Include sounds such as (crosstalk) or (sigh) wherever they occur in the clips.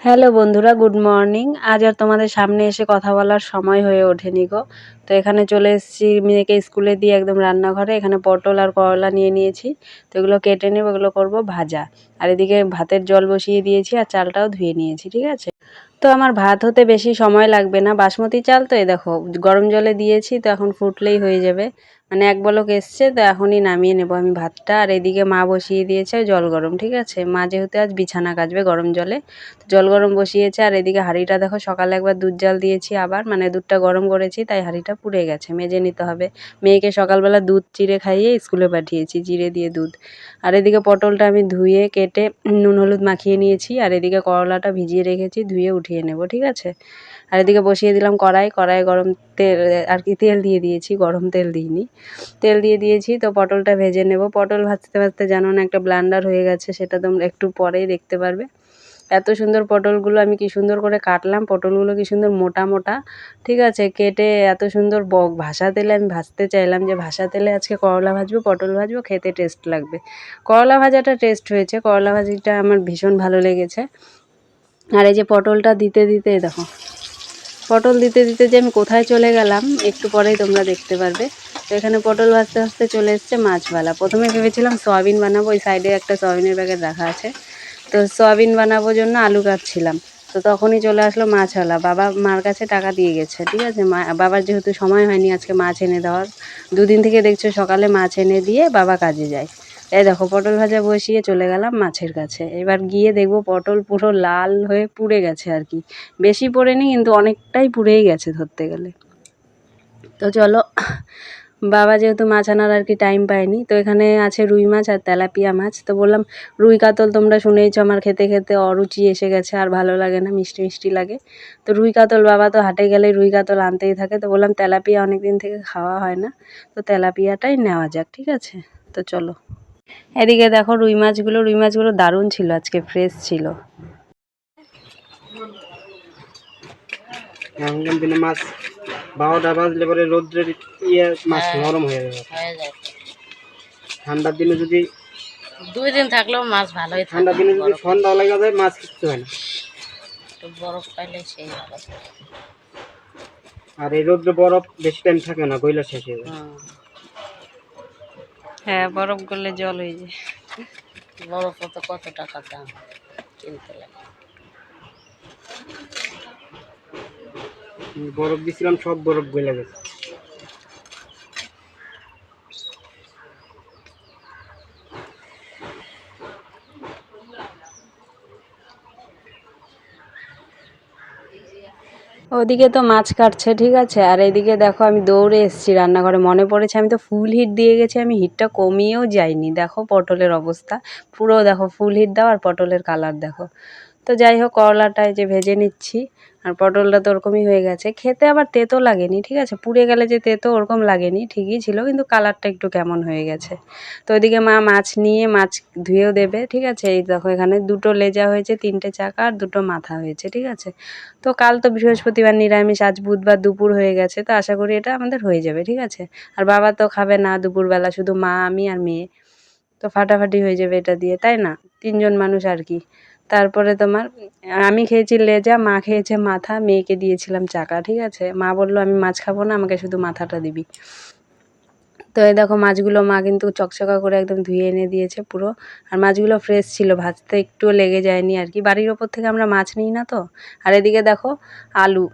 Hello বন্ধুরা, good morning. আজ আর তোমাদের সামনে এসে কথা বলার সময় হয়ে ওঠেনি গো। তো এখানে চলে এসেছি, মেয়েকে স্কুলে দিয়ে একদম রান্নাঘরে। এখানে পটল আর করলা নিয়ে নিয়েছি। তো এগুলো কেটে নেব, এগুলো করব ভাজা। আর এদিকে ভাতের জল বসিয়ে দিয়েছি আর চালটাও ধুয়ে নিয়েছি, ঠিক আছে? তো আমার ভাত হতে বেশি সময় লাগবে না। বাসমতি চাল তো, এই দেখো, গরম জলে দিয়েছি, তো এখন ফুটলেই হয়ে যাবে। মানে এক বলক এসছে, তো এখনই নামিয়ে নেব আমি ভাতটা। আর এদিকে মা বসিয়ে দিয়েছে জল গরম, ঠিক আছে? মা যেহেতু আজ বিছানা কাচবে গরম জলে, তো জল গরম বসিয়েছে। আর এদিকে হাঁড়িটা দেখো, সকালে একবার দুধ জাল দিয়েছি আবার মানে দুধটা গরম করেছি, তাই হাঁড়িটা পুড়ে গেছে, মেজে নিতে হবে। মেয়েকে সকালবেলা দুধ চিড়ে খাইয়ে স্কুলে পাঠিয়েছি, জিরে দিয়ে দুধ। আর এদিকে পটলটা আমি ধুয়ে, কেটে, নুন হলুদ মাখিয়ে নিয়েছি। আর এদিকে করলাটা ভিজিয়ে রেখেছি, ধুয়ে উঠিয়ে নেব, ঠিক আছে? আর এদিকে বসিয়ে দিলাম কড়াই। কড়াই গরম তেল, আর কি, তেল দিয়ে দিয়েছি, গরম তেল দিইনি। তেল দিয়ে দিয়েছি, তো পটলটা ভেজে নেব। পটল ভাজতে ভাজতে জানো না একটা ব্লান্ডার হয়ে গেছে, সেটা তোমরা একটু পরেই দেখতে পারবে। এত সুন্দর পটলগুলো আমি কি সুন্দর করে কাটলাম, পটলগুলো কি সুন্দর মোটা মোটা, ঠিক আছে? কেটে এত সুন্দর বক ভাসা তেলে আমি ভাজতে চাইলাম যে ভাসা তেলে আজকে করলা ভাজবো, পটল ভাজবো, খেতে টেস্ট লাগবে। করলা ভাজাটা টেস্ট হয়েছে, করলা ভাজিটা আমার ভীষণ ভালো লেগেছে। আর এই যে পটলটা দিতে দিতে, দেখো পটল দিতে দিতে যে আমি কোথায় চলে গেলাম, একটু পরেই তোমরা দেখতে পারবে। তো এখানে পটল ভাজতে ভাজতে চলে এসছে মাছওয়ালা। প্রথমে ভেবেছিলাম সয়াবিন বানাবো, ওই সাইডে একটা সয়াবিনের প্যাকেট রাখা আছে। তো সয়াবিন বানাবো জন্য আলু কাটছিলাম। তো তখনই চলে আসলো মাছওয়ালা। বাবা মার কাছে টাকা দিয়ে গেছে, ঠিক আছে? মা, বাবার যেহেতু সময় হয়নি আজকে মাছ এনে দেওয়ার, দুদিন থেকে দেখছ সকালে মাছ এনে দিয়ে বাবা কাজে যায়। এই দেখো, পটল ভাজা বসিয়ে চলে গেলাম মাছের কাছে। এবার গিয়ে দেখব পটল পুরো লাল হয়ে পুড়ে গেছে আর কি। বেশি পড়েনি, কিন্তু অনেকটাই পুড়েই গেছে ধরতে গেলে। তো চলো, বাবা যেহেতু মাছ আনার আর কি টাইম পায়নি, তো এখানে আছে রুই মাছ আর তেলাপিয়া মাছ। তো বললাম, রুই কাতল তোমরা শুনেইছো আমার খেতে খেতে অরুচি এসে গেছে, আর ভালো লাগে না, মিষ্টি মিষ্টি লাগে। তো রুই কাতল বাবা তো হাটে গেলে রুই কাতল আনতেই থাকে। তো বললাম, তেলাপিয়া অনেক দিন থেকে খাওয়া হয় না, তো তেলাপিয়াটাই নেওয়া যাক, ঠিক আছে? তো চলো। এদিকে দেখো রুই মাছগুলো রুই মাছগুলো দারুণ ছিল আজকে ফ্রেশ ছিল। মাছ বারোটা বাজলে পরে রোদ্রের ইয়ে মাছ নরম হয়ে যাবে। ঠান্ডার দিনে যদি দুই দিন থাকলেও মাছ ভালোই ঠান্ডার দিনে যদি ঠান্ডা লেগে যায় মাছ কিচ্ছু হয় না। বরফ পাইলে সেই আর এই রোদ্রে বরফ বেশি টাইম থাকে না গইলা শেষ হয়ে যায়। হ্যাঁ বরফ করলে জল হয়ে যায়। বরফ তো কত টাকা দাম? কিনতে লাগে। বরফ দিছিলাম সব বরফ গলে গেছে। ওদিকে তো মাছ কাটছে, ঠিক আছে? আর এদিকে দেখো আমি দৌড়ে এসেছি রান্নাঘরে, মনে পড়েছে আমি তো ফুল হিট দিয়ে গেছি, আমি হিটটা কমিয়েও যাইনি। দেখো পটলের অবস্থা, পুরো দেখো ফুল হিট দাও আর পটলের কালার দেখো। তো যাই হোক করলাটায় যে ভেজে নিচ্ছি। আর পটলটা তো ওরকমই হয়ে গেছে। খেতে আবার তেতো লাগেনি, ঠিক আছে? পুড়ে গেলে যে তেতো ওরকম লাগেনি, ঠিকই ছিল, কিন্তু কালারটা একটু কেমন হয়ে গেছে। তো ওইদিকে মা মাছ নিয়ে মাছ ধুয়েও দেবে, ঠিক আছে? এই দেখো, এখানে দুটো লেজা হয়েছে, তিনটে চাকা আর দুটো মাথা হয়েছে, ঠিক আছে? তো কাল তো বৃহস্পতিবার নিরামিষ, আজ বুধবার দুপুর হয়ে গেছে, তো আশা করি এটা আমাদের হয়ে যাবে, ঠিক আছে? আর বাবা তো খাবে না দুপুরবেলা, শুধু মা, আমি আর মেয়ে। তো ফাটাফাটি হয়ে যাবে এটা দিয়ে, তাই না? তিনজন মানুষ আর কি। তারপরে তোমার, আমি খেয়েছি লেজা, মা খেয়েছে মাথা, মেয়েকে দিয়েছিলাম চাকা, ঠিক আছে? মা বলল, আমি মাছ খাব না, আমাকে শুধু মাথাটা দিবি। তো এই দেখো মাছগুলো মা কিন্তু চকচকা করে একদম ধুয়ে এনে দিয়েছে পুরো। আর মাছগুলো ফ্রেশ ছিল, ভাজতে একটুও লেগে যায়নি আর কি। বাড়ির ওপর থেকে আমরা মাছ নিই না তো? আর এদিকে দেখো আলু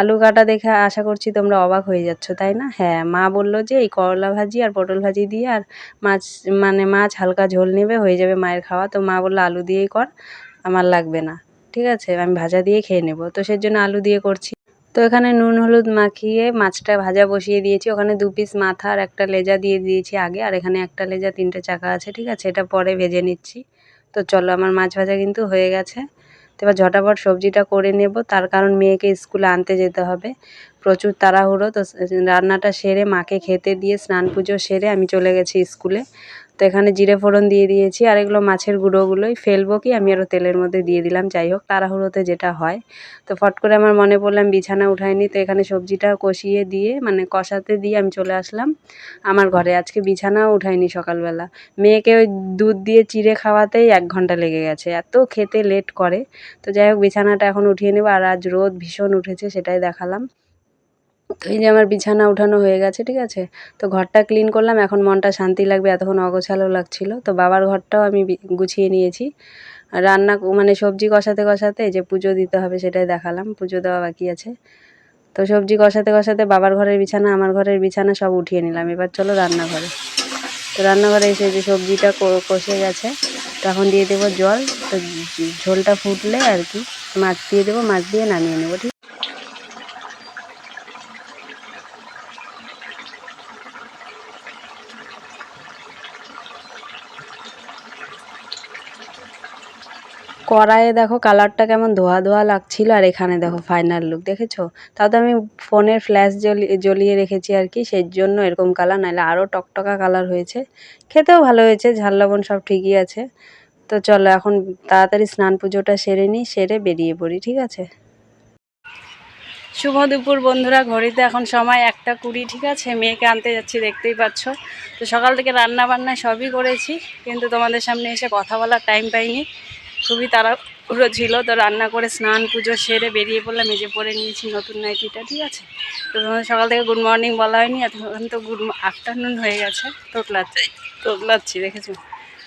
আলু কাটা দেখে আশা করছি তোমরা অবাক হয়ে যাচ্ছ, তাই না? হ্যাঁ মা বলল যে এই করলা ভাজি আর পটল ভাজি দিয়ে আর মাছ মানে মাছ হালকা ঝোল নেবে, হয়ে যাবে মায়ের খাওয়া। তো মা বলল, আলু দিয়েই কর, আমার লাগবে না। ঠিক আছে, আমি ভাজা দিয়ে খেয়ে নেব। তো সেই জন্য আলু দিয়ে করছি। তো এখানে নুন, হলুদ মাখিয়ে মাছটা ভাজা বসিয়ে দিয়েছি। ওখানে দু পিস মাথা আর একটা লেজা দিয়ে দিয়েছি আগে, আর এখানে একটা লেজা, তিনটে চাকা আছে, ঠিক আছে? এটা পরে ভেজে নিচ্ছি। তো চলো, আমার মাছ ভাজা কিন্তু হয়ে গেছে। তো এবার ঝটাপট সবজিটা করে নেব। তার কারণ মেয়েকে স্কুলে আনতে যেতে হবে। প্রচুর তাড়াহুড়ো, তো রান্নাটা সেরে মাকে খেতে দিয়ে স্নান পুজো সেরে আমি চলে গেছি স্কুলে। তো এখানে জিরে ফোড়ন দিয়ে দিয়েছি, আর এগুলো মাছের গুঁড়োগুলোই ফেলব কি? আমি আরও তেলের মধ্যে দিয়ে দিলাম, যাই হোক, তাড়াহুড়োতে যেটা হয়। তো ফট করে আমার মনে পড়লাম বিছানা উঠাইনি, তো এখানে সবজিটা কষিয়ে দিয়ে মানে কষাতে দিয়ে আমি চলে আসলাম আমার ঘরে। আজকে বিছানাও উঠাইনি সকালবেলা। মেয়েকে ওই দুধ দিয়ে চিড়ে খাওয়াতেই এক ঘণ্টা লেগে গেছে, এত খেতে লেট করে। তো যাই হোক, বিছানাটা এখন উঠিয়ে নেব, আর আজ রোদ ভীষণ উঠেছে, সেটাই দেখালাম। তো এই যে আমার বিছানা উঠানো হয়ে গেছে, ঠিক আছে? তো ঘরটা ক্লিন করলাম, এখন মনটা শান্তি লাগবে, এতক্ষণ অগোছালো লাগছিল। তো বাবার ঘরটাও আমি গুছিয়ে নিয়েছি। রান্না মানে সবজি কষাতে কষাতে যে পুজো দিতে হবে সেটাই দেখালাম, পুজো দেওয়া বাকি আছে। তো সবজি কষাতে কষাতে বাবার ঘরের বিছানা, আমার ঘরের বিছানা সব উঠিয়ে নিলাম। এবার চলো রান্নাঘরে। তো রান্নাঘরে এসে যে সবজিটা কষে গেছে, তো এখন দিয়ে দেবো জল। তো ঝোলটা ফুটলে আর কি, মাছ দিয়ে দেবো, মাছ দিয়ে নামিয়ে নেব, ঠিক কড়াইয়ে দেখো কালারটা কেমন ধোয়া ধোয়া লাগছিল আর এখানে দেখো ফাইনাল লুক দেখেছ? তাও তো আমি ফোনের ফ্ল্যাশ জ্বলিয়ে জ্বলিয়ে রেখেছি আর কি সেই জন্য এরকম কালার নাহলে আরও টকটকা কালার হয়েছে। খেতেও ভালো হয়েছে, ঝাল, লবণ সব ঠিকই আছে। তো চলো এখন তাড়াতাড়ি স্নান পুজোটা সেরে নিই, সেরে বেরিয়ে পড়ি, ঠিক আছে? শুভ দুপুর বন্ধুরা, ঘড়িতে এখন সময় একটা কুড়ি, ঠিক আছে? মেয়েকে আনতে যাচ্ছি, দেখতেই পাচ্ছ। তো সকাল থেকে রান্না বান্না সবই করেছি, কিন্তু তোমাদের সামনে এসে কথা বলার টাইম পাইনি। খুবই তাড়াহুড়ো ছিল তো রান্না করে স্নান পুজো সেরে বেরিয়ে পড়লাম যে পরে নিয়েছি নতুন নাইটিটা ঠিক আছে? তো তোমাদের সকাল থেকে গুড মর্নিং বলা হয়নি এখন তো গুড আফটারনুন হয়ে গেছে। তোতলাচ্ছি তোতলাচ্ছি দেখেছ?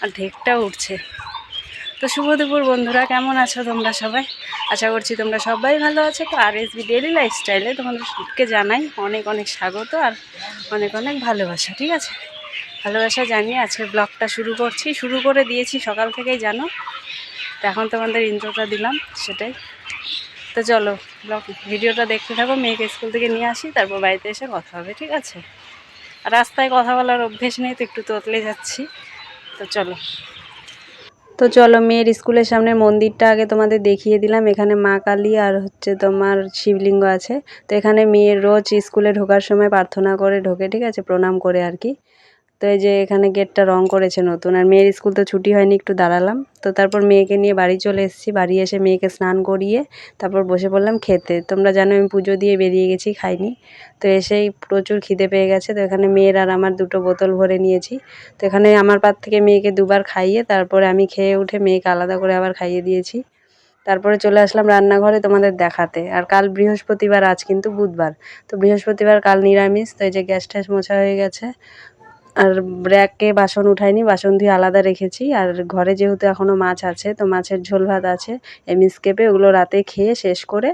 আর ঢেকটাও উঠছে। তো শুভ দুপুর বন্ধুরা কেমন আছো তোমরা সবাই? আশা করছি তোমরা সবাই ভালো আছো। তো আর এস বি ডেলি লাইফস্টাইলে তোমাদেরকে জানাই অনেক অনেক স্বাগত আর অনেক অনেক ভালোবাসা ঠিক আছে? ভালোবাসা জানিয়ে আজকে ব্লগটা শুরু করছি। শুরু করে দিয়েছি সকাল থেকেই জানো? এখন তোমাদের ইন্ট্রোটা দিলাম, সেটাই। তো চলো, ব্লগ, ভিডিওটা দেখতে থাকো, মেয়েকে স্কুল থেকে নিয়ে আসি, তারপর বাড়িতে এসে কথা হবে, ঠিক আছে? আর রাস্তায় কথা বলার অভ্যেস নেই, তো একটু তোতলে যাচ্ছি। তো চলো। তো চলো, মেয়ের স্কুলের সামনে মন্দিরটা আগে তোমাদের দেখিয়ে দিলাম, এখানে মা কালী আর হচ্ছে তোমার শিবলিঙ্গ আছে। তো এখানে মেয়ের রোজ স্কুলে ঢোকার সময় প্রার্থনা করে ঢোকে, ঠিক আছে? প্রণাম করে আর কি। তো এই যে এখানে গেটটা রং করেছে নতুন। আর মেয়ের স্কুল তো ছুটি হয়নি, একটু দাঁড়ালাম। তো তারপর মেয়েকে নিয়ে বাড়ি চলে এসেছি। বাড়ি এসে মেয়েকে স্নান করিয়ে তারপর বসে পড়লাম খেতে। তোমরা জানো আমি পুজো দিয়ে বেরিয়ে গেছি, খাইনি। তো এসেই প্রচুর খিদে পেয়ে গেছে। তো এখানে মেয়ের আর আমার দুটো বোতল ভরে নিয়েছি। তো এখানে আমার পাত থেকে মেয়েকে দুবার খাইয়ে তারপরে আমি খেয়ে উঠে মেয়েকে আলাদা করে আবার খাইয়ে দিয়েছি। তারপরে চলে আসলাম রান্নাঘরে তোমাদের দেখাতে। আর কাল বৃহস্পতিবার, আজ কিন্তু বুধবার। তো বৃহস্পতিবার কাল নিরামিষ। তো এই যে গ্যাস ট্যাস মোছা হয়ে গেছে। আর র্যাকে বাসন উঠাইনি, বাসন ধুয়ে আলাদা রেখেছি। আর ঘরে যেহেতু এখনও মাছ আছে, তো মাছের ঝোল ভাত আছে এমএসকেপে ওগুলো রাতে খেয়ে শেষ করে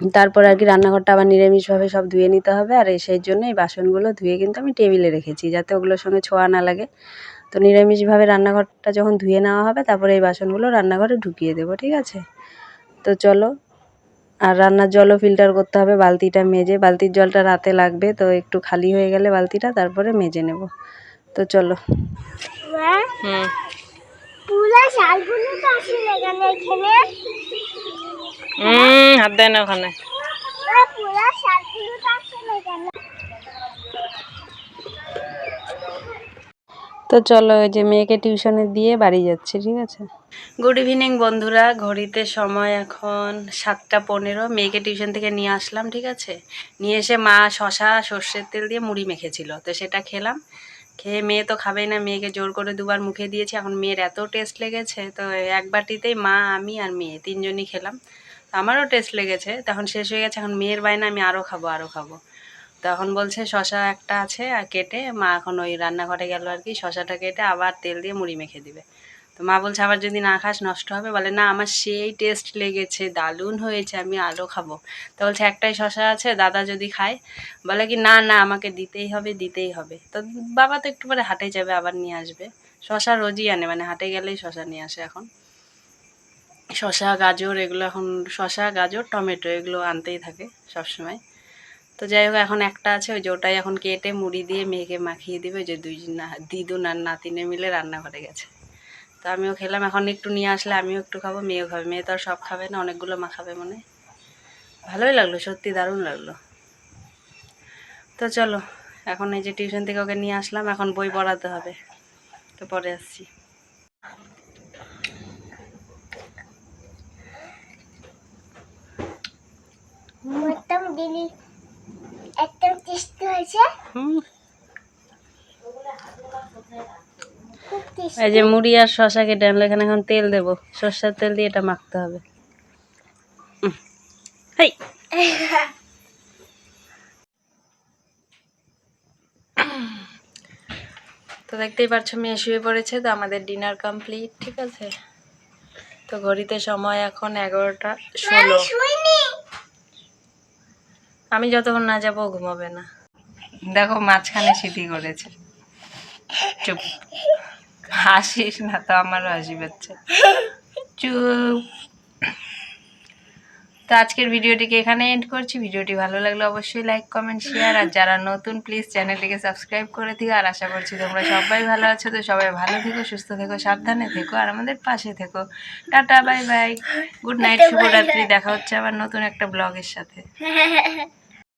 তারপর আর কি রান্নাঘরটা আবার নিরামিষভাবে সব ধুয়ে নিতে হবে। আর সেই জন্য এই বাসনগুলো ধুয়ে কিন্তু আমি টেবিলে রেখেছি, যাতে ওগুলোর সঙ্গে ছোঁয়া না লাগে। তো নিরামিষভাবে রান্নাঘরটা যখন ধুয়ে নেওয়া হবে, তারপরে এই বাসনগুলো রান্নাঘরে ঢুকিয়ে দেবো, ঠিক আছে? তো চলো আর রান্নার জলও ফিল্টার করতে হবে বালতিটা মেজে বালতির জলটা রাতে লাগবে তো একটু খালি হয়ে গেলে বালতিটা তারপরে মেজে নেব। তো চলো। হুম। হাত দেয় না ওখানে পুরা শালগুলো তো চলো ওই যে মেয়েকে টিউশনে দিয়ে বাড়ি যাচ্ছে, ঠিক আছে? গুড ইভিনিং বন্ধুরা। ঘড়িতে সময় এখন সাতটা পনেরো। মেয়েকে টিউশন থেকে নিয়ে আসলাম, ঠিক আছে? নিয়ে এসে মা শশা, সর্ষের তেল দিয়ে মুড়ি মেখেছিল। তো সেটা খেলাম। খেয়ে মেয়ে তো খাবেই না, মেয়েকে জোর করে দুবার মুখে দিয়েছি। এখন মেয়ের এত টেস্ট লেগেছে, তো এক বাটিতেই মা, আমি আর মেয়ে তিনজনই খেলাম। আমারও টেস্ট লেগেছে তখন শেষ হয়ে গেছে। এখন মেয়ের বাইনা আমি আরও খাব আরও খাব। তখন বলছে, শশা একটা আছে আর কেটে মা এখন ওই রান্নাঘরে গেল আর কি, শশাটা কেটে আবার তেল দিয়ে মুড়ি মেখে দিবে। তো মা বলছে, আবার যদি না খাস নষ্ট হবে? বলে, না, আমার সেই টেস্ট লেগেছে, দারুণ হয়েছে, আমি আরও খাব। তো বলছে, একটাই শশা আছে, দাদা যদি খায়। বলে কি, না না, আমাকে দিতেই হবে দিতেই হবে। তো বাবা তো একটু পরে হাটে যাবে, আবার নিয়ে আসবে। শশা রোজই আনে মানে হাটে গেলেই শশা নিয়ে আসে এখন। শশা, গাজর, এগুলো এখন শশা, গাজর, টমেটো, এগুলো আনতেই থাকে সবসময়। তো যাই হোক, এখন একটা আছে, ওই যে ওটাই এখন কেটে মুড়ি দিয়ে মেয়েকে মাখিয়ে দিবে যে দুই দিদুন আর নাতিনে মিলে রান্না করে গেছে। তো আমিও খেলাম, এখন একটু নিয়ে আসলে আমিও একটু খাব, মেয়েও খাবে। মেয়ে তো আর সব খাবে না, অনেকগুলো মাখাবে মনে। ভালোই লাগল, সত্যি দারুণ লাগল। তো চলো, এখন এই যে টিউশন থেকে ওকে নিয়ে আসলাম, এখন বই পড়াতে হবে। তো পরে আসছি। একদম টেস্টি হয়েছে। এই যে মুড়ি আর শশা কেটে আনলো এখানে এখন তেল দেবো। সর্ষের তেল দিয়ে এটা মাখতে হবে। তো দেখতেই পাচ্ছ মেয়ে শুয়ে পড়েছে তো আমাদের ডিনার কমপ্লিট ঠিক আছে? তো ঘড়িতে সময় এখন এগারোটা ষোলো। আমি যতক্ষণ না যাব ঘুমাবে না। দেখো মাঝখানে সিটি করেছে। চুপ। হাসিস না তো আমারও হাসি পাচ্ছে। চুপ। তো আজকের ভিডিওটিকে এখানে এন্ড করছি। ভিডিওটি ভালো লাগলে অবশ্যই লাইক কমেন্ট শেয়ার আর যারা নতুন প্লিজ চ্যানেলটিকে সাবস্ক্রাইব করে দিও। আর আশা করছি তোমরা সবাই ভালো আছো তো সবাই ভালো থেকো সুস্থ থেকো সাবধানে থেকো আর আমাদের পাশে থেকো। Tata bye bye good night শুভরাত্রি। দেখা হচ্ছে আবার নতুন একটা ব্লগের সাথে। (laughs)